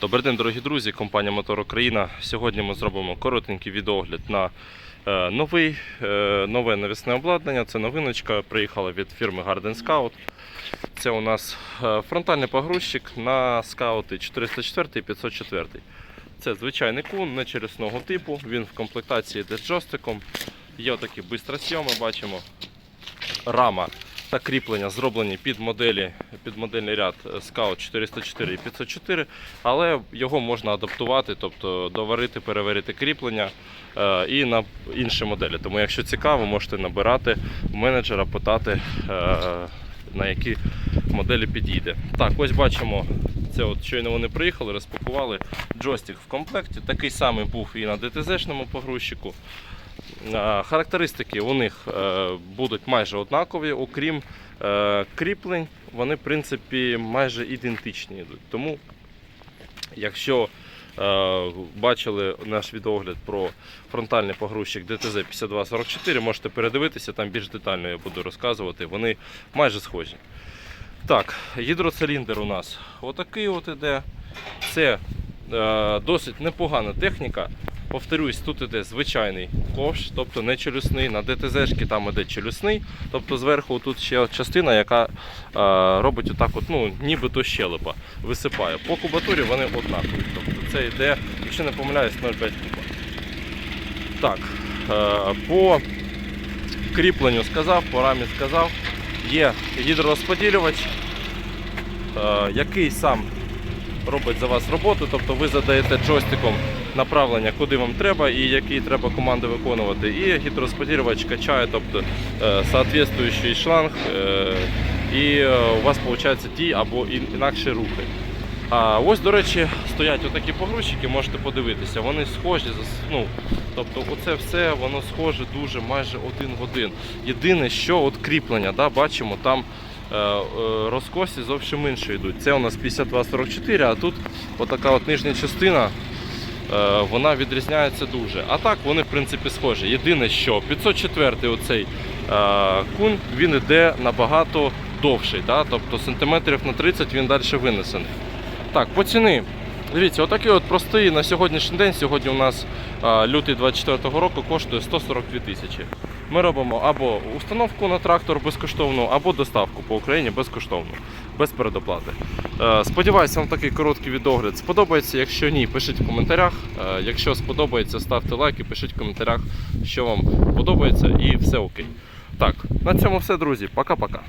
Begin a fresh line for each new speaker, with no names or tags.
Добрий день, дорогі друзі, компанія Мотор Україна. Сьогодні ми зробимо коротенький відеогляд на е, новий, е, нове навісне обладнання. Це новиночка, приїхала від фірми Garden Scout. Це у нас е, фронтальний погрузчик на скаути 404 і 504. Це звичайний кун нечересного типу. Він в комплектації йде з джойстиком. Є отакі бистросйоми, бачимо. Рама та кріплення зроблені під моделі, під модельний ряд Scout 404 і 504, але його можна адаптувати, тобто доварити, переварити кріплення е, і на інші моделі. Тому, якщо цікаво, можете набирати менеджера, питати, е, на які моделі підійде. Так, ось бачимо. Це от щойно вони приїхали, розпакували джойстик в комплекті. Такий самий був і на ДТЗ-шному погрузчику. Е, Характеристики у них е, будуть майже однакові, окрім е, кріплень, вони в принципі майже ідентичні йдуть. Тому, якщо бачили наш відеогляд про фронтальний погрузчик DTZ 5244, можете передивитися, там більш детально я буду розказувати. Вони майже схожі. Так, гідроциліндр у нас отакий от іде. Це досить непогана техніка. Повторюсь, тут іде звичайний ковш, тобто не челюсний. На ДТЗ-шки там іде челюсний, тобто зверху тут ще частина, яка е, робить отак, от, ну, нібито щелепа, висипає. По кубатурі вони однакові. Тобто це йде, якщо не помиляюсь, 0,5 куба. Так, е, по кріпленню сказав, по рамі сказав. Є гідророзподілювач, е, який сам робить за вас роботу, тобто ви задаєте джойстиком направлення, куди вам треба і які треба команди виконувати. І гідророзподілювач качає, тобто е, соответствуючий шланг, е, і е, у вас виходить ті або інакші рухи. А ось, до речі, стоять отакі погрузчики, можете подивитися. Вони схожі, ну, тобто оце все воно схоже дуже майже один в один. Єдине, що от кріплення, да, бачимо, там е, е, розкосі зовсім інші йдуть. Це у нас 5244, а тут отака от нижня частина. Е, Вона відрізняється дуже. А так вони в принципі схожі. Єдине, що 504 оцей е, кунь він йде набагато довший, да? тобто сантиметрів на 30 він далі винесений. Так, по ціни. Дивіться, отакий от простий на сьогоднішній день. Сьогодні у нас лютий 24-го року коштує 142 тисячі. Ми робимо або установку на трактор безкоштовну, або доставку по Україні безкоштовно, без передоплати. Е, Сподіваюся, вам такий короткий відогляд сподобається. Якщо ні, пишіть в коментарях. Е, Якщо сподобається, ставте лайк і пишіть в коментарях, що вам подобається, і все окей. Так, на цьому все, друзі. Пока-пока.